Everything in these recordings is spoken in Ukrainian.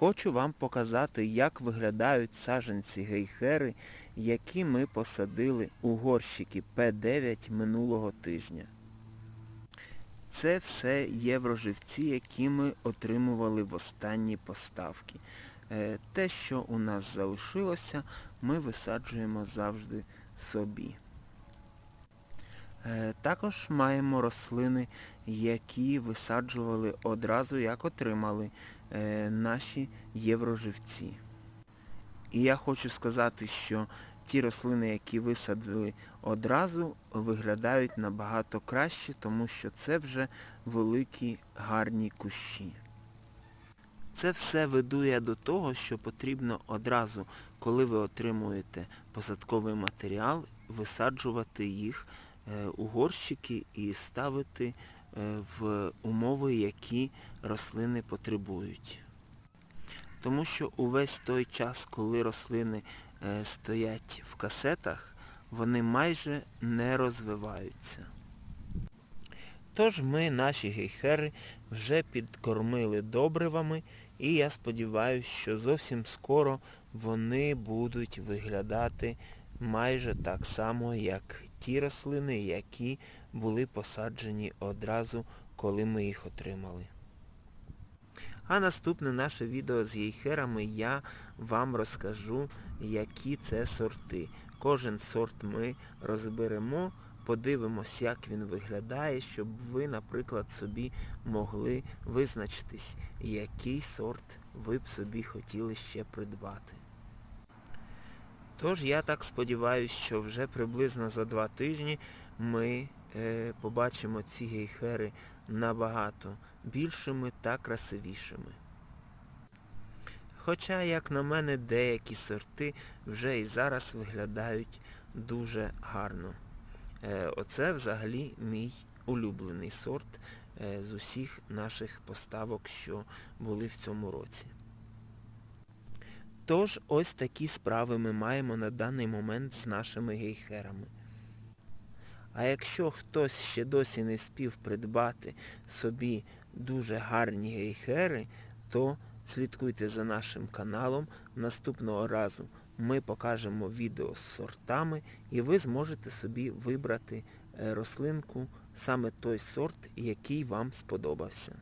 Хочу вам показати, як виглядають саджанці гейхери, які ми посадили у горщики П9 минулого тижня. Це все євроживці, які ми отримували в останні поставки. Е, Те, що у нас залишилося, ми висаджуємо завжди собі. Е, Також маємо рослини, які висаджували одразу, як отримали е, наші євроживці. І я хочу сказати, що ті рослини, які висадили одразу, виглядають набагато краще, тому що це вже великі гарні кущі. Це все ведує до того, що потрібно одразу, коли ви отримуєте посадковий матеріал, висаджувати їх е, у горщики і ставити е, в умови, які рослини потребують. Тому що увесь той час, коли рослини е, стоять в касетах, вони майже не розвиваються. Тож ми наші гейхери вже підкормили добривами і я сподіваюся, що зовсім скоро вони будуть виглядати майже так само, як ті рослини, які були посаджені одразу, коли ми їх отримали. А наступне наше відео з гейхерами я вам розкажу, які це сорти. Кожен сорт ми розберемо, подивимось, як він виглядає, щоб ви, наприклад, собі могли визначитись, який сорт ви б собі хотіли ще придбати. Тож я так сподіваюся, що вже приблизно за два тижні ми е, побачимо ці гейхери набагато більшими та красивішими. Хоча, як на мене, деякі сорти вже і зараз виглядають дуже гарно. Е, Оце взагалі мій улюблений сорт е, з усіх наших поставок, що були в цьому році. Тож ось такі справи ми маємо на даний момент з нашими гейхерами. А якщо хтось ще досі не спів придбати собі дуже гарні гейхери, то слідкуйте за нашим каналом. Наступного разу ми покажемо відео з сортами і ви зможете собі вибрати е, рослинку саме той сорт, який вам сподобався.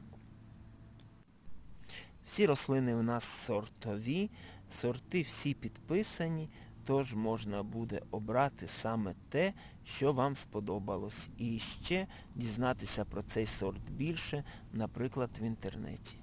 Всі рослини у нас сортові, сорти всі підписані, тож можна буде обрати саме те, що вам сподобалось. І ще дізнатися про цей сорт більше, наприклад, в інтернеті.